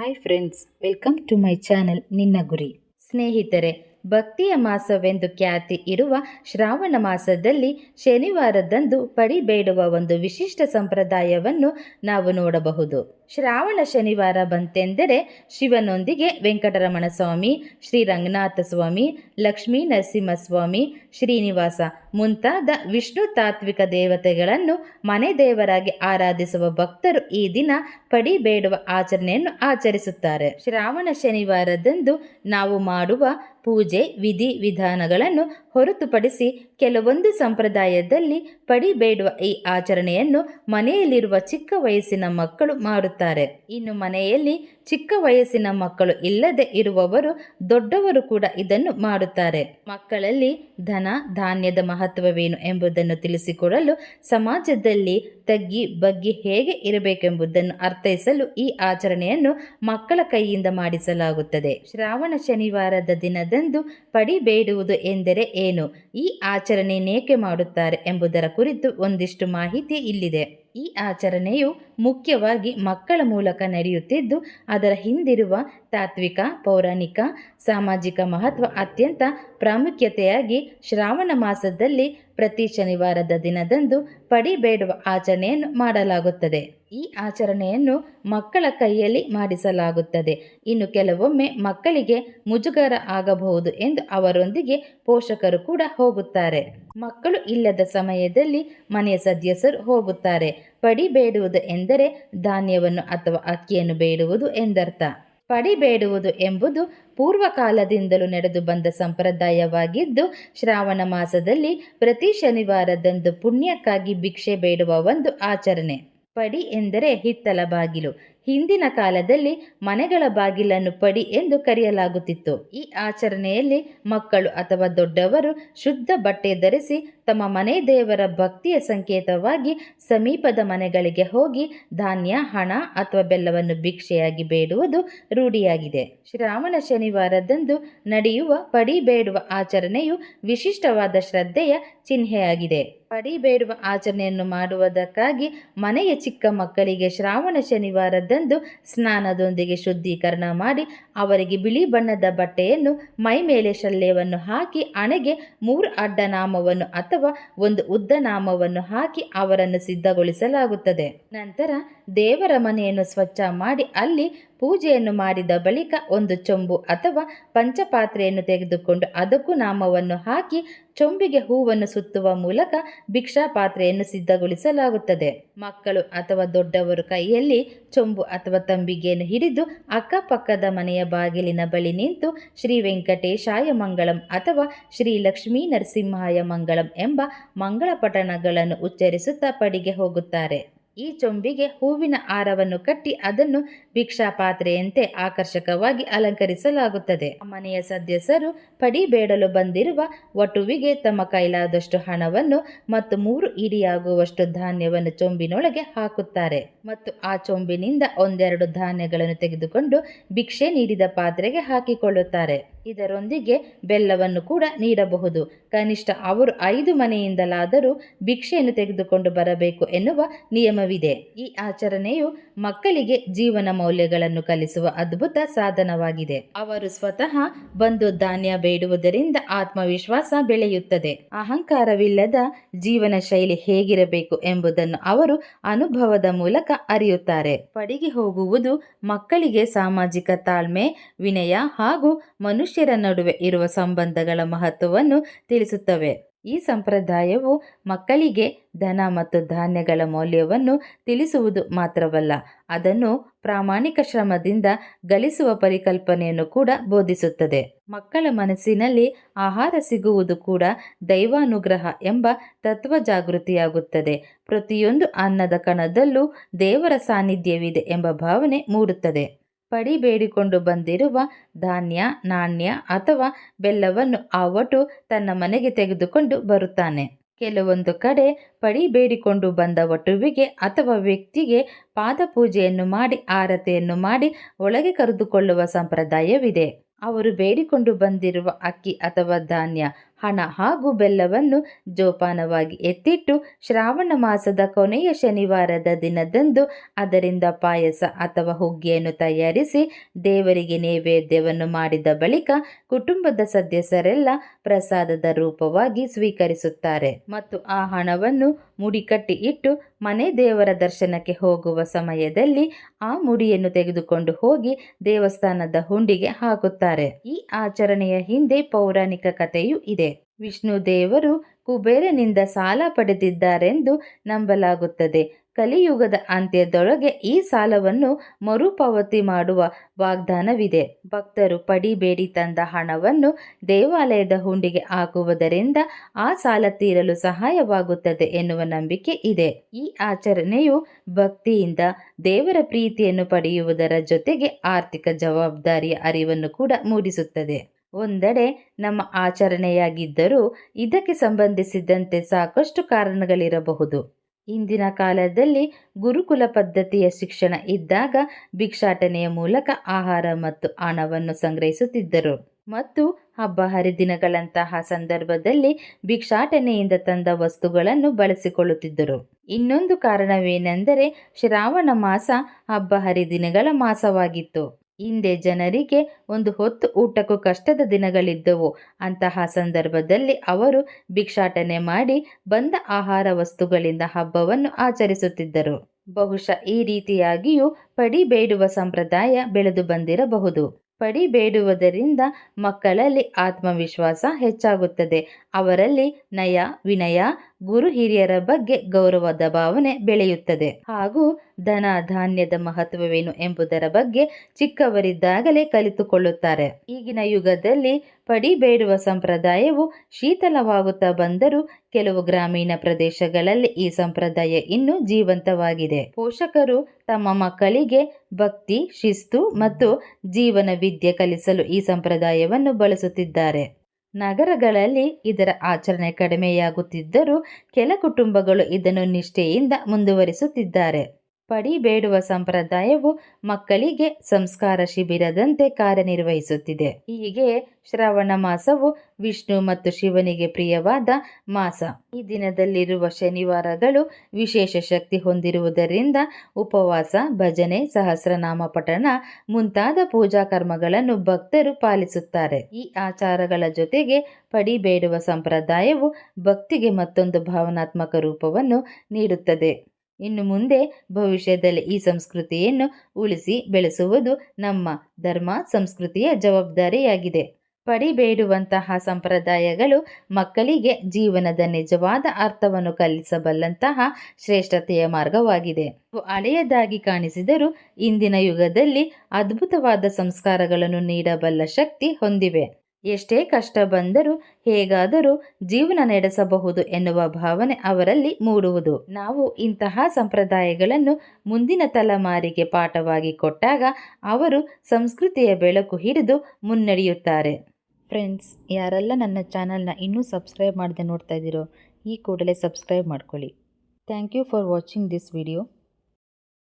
Hi friends welcome to my channel ನಿನ್ನ ಗುರಿ ಸ್ನೇಹಿತರೆ ಭಕ್ತಿಯ ಮಾಸವೆಂದು ಖ್ಯಾತಿ ಇರುವ ಶ್ರಾವಣ ಮಾಸದಲ್ಲಿ ಶನಿವಾರದಂದು ಪಡಿಬೇಡುವ ಒಂದು ವಿಶಿಷ್ಟ ಸಂಪ್ರದಾಯವನ್ನು ನಾವು ನೋಡಬಹುದು. ಶ್ರಾವಣ ಶನಿವಾರ ಬಂತೆಂದರೆ ಶಿವನೊಂದಿಗೆ ವೆಂಕಟರಮಣ ಸ್ವಾಮಿ ಶ್ರೀ ರಂಗನಾಥ ಸ್ವಾಮಿ ಲಕ್ಷ್ಮೀ ನರಸಿಂಹಸ್ವಾಮಿ ಶ್ರೀನಿವಾಸ ಮುಂತಾದ ವಿಷ್ಣು ತಾತ್ವಿಕ ದೇವತೆಗಳನ್ನು ಮನೆ ದೇವರಾಗಿ ಆರಾಧಿಸುವ ಭಕ್ತರು ಈ ದಿನ ಪಡಿಬೇಡುವ ಆಚರಣೆಯನ್ನು ಆಚರಿಸುತ್ತಾರೆ. ಶ್ರಾವಣ ಶನಿವಾರದಂದು ನಾವು ಮಾಡುವ ಪೂಜೆ ವಿಧಿ ವಿಧಾನಗಳನ್ನು ಹೊರತುಪಡಿಸಿ ಕೆಲವೊಂದು ಸಂಪ್ರದಾಯದಲ್ಲಿ ಪಡಿಬೇಡುವ ಈ ಆಚರಣೆಯನ್ನು ಮನೆಯಲ್ಲಿರುವ ಚಿಕ್ಕ ವಯಸ್ಸಿನ ಮಕ್ಕಳು ಮಾಡುತ್ತಾರೆ ಇನ್ನು ಮನೆಯಲ್ಲಿ ಚಿಕ್ಕ ವಯಸ್ಸಿನ ಮಕ್ಕಳು ಇಲ್ಲದೆ ಇರುವವರು ದೊಡ್ಡವರು ಕೂಡ ಇದನ್ನು ಮಾಡುತ್ತಾರೆ. ಮಕ್ಕಳಲ್ಲಿ ಧನ, ಧಾನ್ಯದ ಮಹತ್ವವೇನು ಎಂಬುದನ್ನು ತಿಳಿಸಿಕೊಡಲು ಸಮಾಜದಲ್ಲಿ ತಗ್ಗಿ ಬಗ್ಗಿ ಹೇಗೆ ಇರಬೇಕೆಂಬುದನ್ನು ಅರ್ಥೈಸಲು ಈ ಆಚರಣೆಯನ್ನು ಮಕ್ಕಳ ಕೈಯಿಂದ ಮಾಡಿಸಲಾಗುತ್ತದೆ. ಶ್ರಾವಣ ಶನಿವಾರದ ದಿನದಂದು ಪಡಿಬೇಡುವುದು ಎಂದರೆ ಏನು? ಈ ಆಚರಣೆ ನೇಕೆ ಮಾಡುತ್ತಾರೆ ಎಂಬುದರ ಕುರಿತು ಒಂದಿಷ್ಟು ಮಾಹಿತಿ ಇಲ್ಲಿದೆ. ಈ ಆಚರಣೆಯು ಮುಖ್ಯವಾಗಿ ಮಕ್ಕಳ ಮೂಲಕ ನಡೆಯುತ್ತಿದ್ದು, ಅದರ ಹಿಂದಿರುವ ತಾತ್ವಿಕ, ಪೌರಾಣಿಕ, ಸಾಮಾಜಿಕ ಮಹತ್ವ ಅತ್ಯಂತ ಪ್ರಾಮುಖ್ಯತೆಯಾಗಿ ಶ್ರಾವಣ ಮಾಸದಲ್ಲಿ ಪ್ರತಿ ಶನಿವಾರದ ದಿನದಂದು ಪಡಿಬೇಡುವ ಆಚರಣೆಯನ್ನು ಮಾಡಲಾಗುತ್ತದೆ. ಈ ಆಚರಣೆಯನ್ನು ಮಕ್ಕಳ ಕೈಯಲ್ಲಿ ಮಾಡಿಸಲಾಗುತ್ತದೆ. ಇನ್ನು ಕೆಲವೊಮ್ಮೆ ಮಕ್ಕಳಿಗೆ ಮುಜುಗರ ಆಗಬಹುದು ಎಂದು ಅವರೊಂದಿಗೆ ಪೋಷಕರು ಕೂಡ ಹೋಗುತ್ತಾರೆ. ಮಕ್ಕಳು ಇಲ್ಲದ ಸಮಯದಲ್ಲಿ ಮನೆಯ ಸದಸ್ಯರು ಹೋಗುತ್ತಾರೆ. ಪಡಿ ಬೇಡುವುದು ಎಂದರೆ ಧಾನ್ಯವನ್ನು ಅಥವಾ ಅಕ್ಕಿಯನ್ನು ಬೇಡುವುದು ಎಂದರ್ಥ. ಪಡಿ ಬೇಡುವುದು ಎಂಬುದು ಪೂರ್ವಕಾಲದಿಂದಲೂ ನಡೆದು ಬಂದ ಸಂಪ್ರದಾಯವಾಗಿದ್ದು, ಶ್ರಾವಣ ಮಾಸದಲ್ಲಿ ಪ್ರತಿ ಶನಿವಾರದಂದು ಪುಣ್ಯಕ್ಕಾಗಿ ಭಿಕ್ಷೆ ಬೇಡುವ ಒಂದು ಆಚರಣೆ. ಪಡಿ ಎಂದರೆ ಹಿತ್ತಲ ಬಾಗಿಲು. ಹಿಂದಿನ ಕಾಲದಲ್ಲಿ ಮನೆಗಳ ಬಾಗಿಲನ್ನು ಪಡಿ ಎಂದು ಕರೆಯಲಾಗುತ್ತಿತ್ತು. ಈ ಆಚರಣೆಯಲ್ಲಿ ಮಕ್ಕಳು ಅಥವಾ ದೊಡ್ಡವರು ಶುದ್ಧ ಬಟ್ಟೆ ಧರಿಸಿ ತಮ್ಮ ಮನೆ ದೇವರ ಭಕ್ತಿಯ ಸಂಕೇತವಾಗಿ ಸಮೀಪದ ಮನೆಗಳಿಗೆ ಹೋಗಿ ಧಾನ್ಯ, ಹಣ ಅಥವಾ ಬೆಲ್ಲವನ್ನು ಭಿಕ್ಷೆಯಾಗಿ ಬೇಡುವುದು ರೂಢಿಯಾಗಿದೆ. ಶ್ರಾವಣ ಶನಿವಾರದಂದು ನಡೆಯುವ ಪಡಿ ಬೇಡುವ ಆಚರಣೆಯು ವಿಶಿಷ್ಟವಾದ ಶ್ರದ್ಧೆಯ ಚಿಹ್ನೆಯಾಗಿದೆ. ಪಡಿ ಬೇಡುವ ಆಚರಣೆಯನ್ನು ಮಾಡುವುದಕ್ಕಾಗಿ ಮನೆಯ ಚಿಕ್ಕ ಮಕ್ಕಳಿಗೆ ಶ್ರಾವಣ ಶನಿವಾರದಂದು ಸ್ನಾನದೊಂದಿಗೆ ಶುದ್ಧೀಕರಣ ಮಾಡಿ ಅವರಿಗೆ ಬಿಳಿ ಬಣ್ಣದ ಬಟ್ಟೆಯನ್ನು, ಮೈ ಮೇಲೆ ಶಲ್ಯವನ್ನು ಹಾಕಿ, ಹಣೆಗೆ ಮೂರು ಅಡ್ಡನಾಮವನ್ನು ಅಥವಾ ಒಂದು ಉದ್ದ ನಾಮವನ್ನು ಹಾಕಿ ಅವರನ್ನು ಸಿದ್ಧಗೊಳಿಸಲಾಗುತ್ತದೆ. ನಂತರ ದೇವರ ಮನೆಯನ್ನು ಸ್ವಚ್ಛ ಮಾಡಿ, ಅಲ್ಲಿ ಪೂಜೆಯನ್ನು ಮಾಡಿದ ಬಳಿಕ ಒಂದು ಚೊಂಬು ಅಥವಾ ಪಂಚಪಾತ್ರೆಯನ್ನು ತೆಗೆದುಕೊಂಡು ಅದಕ್ಕೂ ನಾಮವನ್ನು ಹಾಕಿ, ಚೊಂಬಿಗೆ ಹೂವನ್ನು ಸುತ್ತುವ ಮೂಲಕ ಭಿಕ್ಷಾ ಪಾತ್ರೆಯನ್ನು ಸಿದ್ಧಗೊಳಿಸಲಾಗುತ್ತದೆ. ಮಕ್ಕಳು ಅಥವಾ ದೊಡ್ಡವರು ಕೈಯಲ್ಲಿ ಚೊಂಬು ಅಥವಾ ತಂಬಿಗೆಯನ್ನು ಹಿಡಿದು ಅಕ್ಕಪಕ್ಕದ ಮನೆಯ ಬಾಗಿಲಿನ ಬಳಿ ನಿಂತು ಶ್ರೀ ವೆಂಕಟೇಶಾಯ ಮಂಗಳಂ ಅಥವಾ ಶ್ರೀ ಲಕ್ಷ್ಮೀ ನರಸಿಂಹಾಯ ಮಂಗಳಂ ಎಂಬ ಮಂಗಳ ಪಠಣಗಳನ್ನು ಉಚ್ಚರಿಸುತ್ತಾ ಪಡಿಗೆ ಹೋಗುತ್ತಾರೆ. ಈ ಚೊಂಬಿಗೆ ಹೂವಿನ ಹಾರವನ್ನು ಕಟ್ಟಿ ಅದನ್ನು ಭಿಕ್ಷಾಪಾತ್ರೆಯಂತೆ ಆಕರ್ಷಕವಾಗಿ ಅಲಂಕರಿಸಲಾಗುತ್ತದೆ. ಮನೆಯ ಸದಸ್ಯರು ಪಡಿ ಬೇಡಲು ಬಂದಿರುವ ವಟುವಿಗೆ ತಮ್ಮ ಕೈಲಾದಷ್ಟು ಹಣವನ್ನು ಮತ್ತು ಮೂರು ಇಡಿಯಾಗುವಷ್ಟು ಧಾನ್ಯವನ್ನು ಚೊಂಬಿನೊಳಗೆ ಹಾಕುತ್ತಾರೆ. ಮತ್ತು ಆ ಚೊಂಬಿನಿಂದ ಒಂದೆರಡು ಧಾನ್ಯಗಳನ್ನು ತೆಗೆದುಕೊಂಡು ಭಿಕ್ಷೆ ನೀಡಿದ ಪಾತ್ರೆಗೆ ಹಾಕಿಕೊಳ್ಳುತ್ತಾರೆ. ಇದರೊಂದಿಗೆ ಬೆಲ್ಲವನ್ನು ಕೂಡ ನೀಡಬಹುದು. ಕನಿಷ್ಠ ಅವರು ಐದು ಮನೆಯಿಂದಲಾದರೂ ಭಿಕ್ಷೆಯನ್ನು ತೆಗೆದುಕೊಂಡು ಬರಬೇಕು ಎನ್ನುವ ನಿಯಮವಿದೆ ಈ ಆಚರಣೆಯು ಮಕ್ಕಳಿಗೆ ಜೀವನ ಮೌಲ್ಯಗಳನ್ನು ಕಲಿಸುವ ಅದ್ಭುತ ಸಾಧನವಾಗಿದೆ. ಅವರು ಸ್ವತಃ ಬಂದು ಧಾನ್ಯ ಬೇಡುವುದರಿಂದ ಆತ್ಮವಿಶ್ವಾಸ ಬೆಳೆಯುತ್ತದೆ. ಅಹಂಕಾರವಿಲ್ಲದ ಜೀವನ ಶೈಲಿ ಹೇಗಿರಬೇಕು ಎಂಬುದನ್ನು ಅವರು ಅನುಭವದ ಮೂಲಕ ಅರಿಯುತ್ತಾರೆ. ಪಡಿಗೆ ಹೋಗುವುದು ಮಕ್ಕಳಿಗೆ ಸಾಮಾಜಿಕ ತಾಳ್ಮೆ, ವಿನಯ ಹಾಗೂ ಮನುಷ್ಯರ ನಡುವೆ ಇರುವ ಸಂಬಂಧಗಳ ಮಹತ್ವವನ್ನು ತಿಳಿಸುತ್ತವೆ. ಈ ಸಂಪ್ರದಾಯವು ಮಕ್ಕಳಿಗೆ ಧನ ಮತ್ತು ಧಾನ್ಯಗಳ ಮೌಲ್ಯವನ್ನು ತಿಳಿಸುವುದು ಮಾತ್ರವಲ್ಲ, ಅದನ್ನು ಪ್ರಾಮಾಣಿಕ ಶ್ರಮದಿಂದ ಗಳಿಸುವ ಪರಿಕಲ್ಪನೆಯನ್ನು ಕೂಡ ಬೋಧಿಸುತ್ತದೆ. ಮಕ್ಕಳ ಮನಸ್ಸಿನಲ್ಲಿ ಆಹಾರ ಸಿಗುವುದು ಕೂಡ ದೈವಾನುಗ್ರಹ ಎಂಬ ತತ್ವ ಜಾಗೃತಿಯಾಗುತ್ತದೆ. ಪ್ರತಿಯೊಂದು ಅನ್ನದ ಕಣದಲ್ಲೂ ದೇವರ ಸಾನ್ನಿಧ್ಯವಿದೆ ಎಂಬ ಭಾವನೆ ಮೂಡುತ್ತದೆ. ಪಡಿ ಬೇಡಿಕೊಂಡು ಬಂದಿರುವ ಧಾನ್ಯ, ನಾಣ್ಯ ಅಥವಾ ಬೆಲ್ಲವನ್ನು ಆ ಒಟು ತನ್ನ ಮನೆಗೆ ತೆಗೆದುಕೊಂಡು ಬರುತ್ತಾನೆ. ಕೆಲವೊಂದು ಕಡೆ ಪಡಿ ಬೇಡಿಕೊಂಡು ಬಂದ ಒಟುವಿಗೆ ಅಥವಾ ವ್ಯಕ್ತಿಗೆ ಪಾದಪೂಜೆಯನ್ನು ಮಾಡಿ, ಆರತೆಯನ್ನು ಮಾಡಿ ಒಳಗೆ ಕರೆದುಕೊಳ್ಳುವ ಸಂಪ್ರದಾಯವಿದೆ. ಅವರು ಬೇಡಿಕೊಂಡು ಬಂದಿರುವ ಅಕ್ಕಿ ಅಥವಾ ಧಾನ್ಯ ಹಣ ಹಾಗೂ ಬೆಲ್ಲವನ್ನು ಜೋಪಾನವಾಗಿ ಎತ್ತಿಟ್ಟು ಶ್ರಾವಣ ಮಾಸದ ಕೊನೆಯ ಶನಿವಾರದ ದಿನದಂದು ಅದರಿಂದ ಪಾಯಸ ಅಥವಾ ಹುಗ್ಗಿಯನ್ನು ತಯಾರಿಸಿ ದೇವರಿಗೆ ನೈವೇದ್ಯವನ್ನು ಮಾಡಿದ ಬಳಿಕ ಕುಟುಂಬದ ಸದಸ್ಯರೆಲ್ಲ ಪ್ರಸಾದದ ರೂಪವಾಗಿ ಸ್ವೀಕರಿಸುತ್ತಾರೆ. ಮತ್ತು ಆ ಹಣವನ್ನು ಮುಡಿಕಟ್ಟಿ ಇಟ್ಟು ಮನೆ ದೇವರ ದರ್ಶನಕ್ಕೆ ಹೋಗುವ ಸಮಯದಲ್ಲಿ ಆ ಮುಡಿಯನ್ನು ತೆಗೆದುಕೊಂಡು ಹೋಗಿ ದೇವಸ್ಥಾನದ ಹುಂಡಿಗೆ ಹಾಕುತ್ತಾರೆ. ಈ ಆಚರಣೆಯ ಹಿಂದೆ ಪೌರಾಣಿಕ ಕಥೆಯೂ ಇದೆ. ವಿಷ್ಣು ದೇವರು ಕುಬೇರನಿಂದ ಸಾಲ ಪಡೆದಿದ್ದಾರೆಂದು ನಂಬಲಾಗುತ್ತದೆ. ಕಲಿಯುಗದ ಅಂತ್ಯದೊಳಗೆ ಈ ಸಾಲವನ್ನು ಮರುಪಾವತಿ ಮಾಡುವ ವಾಗ್ದಾನವಿದೆ. ಭಕ್ತರು ಪಡಿಬೇಡಿ ತಂದ ಹಣವನ್ನು ದೇವಾಲಯದ ಹುಂಡಿಗೆ ಹಾಕುವುದರಿಂದ ಆ ಸಾಲ ತೀರಲು ಸಹಾಯವಾಗುತ್ತದೆ ಎನ್ನುವ ನಂಬಿಕೆ ಇದೆ. ಈ ಆಚರಣೆಯು ಭಕ್ತಿಯಿಂದ ದೇವರ ಪ್ರೀತಿಯನ್ನು ಪಡೆಯುವುದರ ಜೊತೆಗೆ ಆರ್ಥಿಕ ಜವಾಬ್ದಾರಿಯ ಅರಿವನ್ನು ಕೂಡ ಮೂಡಿಸುತ್ತದೆ. ಒಂದೆಡೆ ನಮ್ಮ ಆಚರಣೆಯಾಗಿದ್ದರೂ ಇದಕ್ಕೆ ಸಂಬಂಧಿಸಿದಂತೆ ಸಾಕಷ್ಟು ಕಾರಣಗಳಿರಬಹುದು. ಇಂದಿನ ಕಾಲದಲ್ಲಿ ಗುರುಕುಲ ಪದ್ಧತಿಯ ಶಿಕ್ಷಣ ಇದ್ದಾಗ ಭಿಕ್ಷಾಟನೆಯ ಮೂಲಕ ಆಹಾರ ಮತ್ತು ಹಣವನ್ನು ಸಂಗ್ರಹಿಸುತ್ತಿದ್ದರು. ಮತ್ತು ಹಬ್ಬ ಹರಿದಿನಗಳಂತಹ ಸಂದರ್ಭದಲ್ಲಿ ಭಿಕ್ಷಾಟನೆಯಿಂದ ತಂದ ವಸ್ತುಗಳನ್ನು ಬಳಸಿಕೊಳ್ಳುತ್ತಿದ್ದರು. ಇನ್ನೊಂದು ಕಾರಣವೇನೆಂದರೆ ಶ್ರಾವಣ ಮಾಸ ಹಬ್ಬ ಹರಿದಿನಗಳ ಮಾಸವಾಗಿತ್ತು. ಹಿಂದೆ ಜನರಿಗೆ ಒಂದು ಹೊತ್ತು ಊಟಕ್ಕೂ ಕಷ್ಟದ ದಿನಗಳಿದ್ದವು. ಅಂತಹ ಸಂದರ್ಭದಲ್ಲಿ ಅವರು ಭಿಕ್ಷಾಟನೆ ಮಾಡಿ ಬಂದ ಆಹಾರ ವಸ್ತುಗಳಿಂದ ಹಬ್ಬವನ್ನು ಆಚರಿಸುತ್ತಿದ್ದರು. ಬಹುಶಃ ಈ ರೀತಿಯಾಗಿಯೂ ಪಡಿ ಬೇಡುವ ಸಂಪ್ರದಾಯ ಬೆಳೆದು ಬಂದಿರಬಹುದು. ಪಡಿ ಬೇಡುವುದರಿಂದ ಮಕ್ಕಳಲ್ಲಿ ಆತ್ಮವಿಶ್ವಾಸ ಹೆಚ್ಚಾಗುತ್ತದೆ. ಅವರಲ್ಲಿ ನಯ, ವಿನಯ ಗುರು ಹಿರಿಯರ ಬಗ್ಗೆ ಗೌರವದ ಭಾವನೆ ಬೆಳೆಯುತ್ತದೆ. ಹಾಗೂ ಧನ ಧಾನ್ಯದ ಮಹತ್ವವೇನು ಎಂಬುದರ ಬಗ್ಗೆ ಚಿಕ್ಕವರಿದ್ದಾಗಲೇ ಕಲಿತುಕೊಳ್ಳುತ್ತಾರೆ. ಈಗಿನ ಯುಗದಲ್ಲಿ ಪಡಿ ಬೇಡುವ ಸಂಪ್ರದಾಯವು ಶೀತಲವಾಗುತ್ತಾ ಬಂದರೂ ಕೆಲವು ಗ್ರಾಮೀಣ ಪ್ರದೇಶಗಳಲ್ಲಿ ಈ ಸಂಪ್ರದಾಯ ಇನ್ನೂ ಜೀವಂತವಾಗಿದೆ. ಪೋಷಕರು ತಮ್ಮ ಮಕ್ಕಳಿಗೆ ಭಕ್ತಿ, ಶಿಸ್ತು ಮತ್ತು ಜೀವನ ವಿದ್ಯೆ ಕಲಿಸಲು ಈ ಸಂಪ್ರದಾಯವನ್ನು ಬಳಸುತ್ತಿದ್ದಾರೆ. ನಗರಗಳಲ್ಲಿ ಇದರ ಆಚರಣೆ ಕಡಿಮೆಯಾಗುತ್ತಿದ್ದರೂ ಕೆಲ ಕುಟುಂಬಗಳು ಇದನ್ನು ನಿಷ್ಠೆಯಿಂದ ಮುಂದುವರಿಸುತ್ತಿದ್ದಾರೆ. ಪಡಿ ಬೇಡುವ ಸಂಪ್ರದಾಯವು ಮಕ್ಕಳಿಗೆ ಸಂಸ್ಕಾರ ಶಿಬಿರದಂತೆ ಕಾರ್ಯನಿರ್ವಹಿಸುತ್ತಿದೆ. ಹೀಗೆ ಶ್ರಾವಣ ಮಾಸವು ವಿಷ್ಣು ಮತ್ತು ಶಿವನಿಗೆ ಪ್ರಿಯವಾದ ಮಾಸ. ಈ ದಿನದಲ್ಲಿರುವ ಶನಿವಾರಗಳು ವಿಶೇಷ ಶಕ್ತಿ ಹೊಂದಿರುವುದರಿಂದ ಉಪವಾಸ, ಭಜನೆ, ಸಹಸ್ರನಾಮ ಪಠಣ ಮುಂತಾದ ಪೂಜಾ ಕರ್ಮಗಳನ್ನು ಭಕ್ತರು ಪಾಲಿಸುತ್ತಾರೆ. ಈ ಆಚಾರಗಳ ಜೊತೆಗೆ ಪಡಿ ಬೇಡುವ ಸಂಪ್ರದಾಯವು ಭಕ್ತಿಗೆ ಮತ್ತೊಂದು ಭಾವನಾತ್ಮಕ ರೂಪವನ್ನು ನೀಡುತ್ತದೆ. ಇನ್ನು ಮುಂದೆ ಭವಿಷ್ಯದಲ್ಲಿ ಈ ಸಂಸ್ಕೃತಿಯನ್ನು ಉಳಿಸಿ ಬೆಳೆಸುವುದು ನಮ್ಮ ಧರ್ಮ, ಸಂಸ್ಕೃತಿಯ ಜವಾಬ್ದಾರಿಯಾಗಿದೆ. ಪಡಿಬೇಡುವಂತಹ ಸಂಪ್ರದಾಯಗಳು ಮಕ್ಕಳಿಗೆ ಜೀವನದ ನಿಜವಾದ ಅರ್ಥವನ್ನು ಕಲಿಸಬಲ್ಲಂತಹ ಶ್ರೇಷ್ಠತೆಯ ಮಾರ್ಗವಾಗಿದೆ. ಹಳೆಯದಾಗಿ ಕಾಣಿಸಿದರೂ ಇಂದಿನ ಯುಗದಲ್ಲಿ ಅದ್ಭುತವಾದ ಸಂಸ್ಕಾರಗಳನ್ನು ನೀಡಬಲ್ಲ ಶಕ್ತಿ ಹೊಂದಿವೆ. ಎಷ್ಟೇ ಕಷ್ಟ ಬಂದರೂ ಹೇಗಾದರೂ ಜೀವನ ನಡೆಸಬಹುದು ಎನ್ನುವ ಭಾವನೆ ಅವರಲ್ಲಿ ಮೂಡುವುದು. ನಾವು ಇಂತಹ ಸಂಪ್ರದಾಯಗಳನ್ನು ಮುಂದಿನ ತಲೆಮಾರಿಗೆ ಪಾಠವಾಗಿ ಕೊಟ್ಟಾಗ ಅವರು ಸಂಸ್ಕೃತಿಯ ಬೆಳಕು ಹಿಡಿದು ಮುನ್ನಡೆಯುತ್ತಾರೆ. ಫ್ರೆಂಡ್ಸ್, ಯಾರೆಲ್ಲ ನನ್ನ ಚಾನಲ್ನ ಇನ್ನೂ ಸಬ್ಸ್ಕ್ರೈಬ್ ಮಾಡದೆ ನೋಡ್ತಾ ಇದ್ದೀರೋ, ಈ ಕೂಡಲೇ ಸಬ್ಸ್ಕ್ರೈಬ್ ಮಾಡ್ಕೊಳ್ಳಿ. Thank you for watching this video.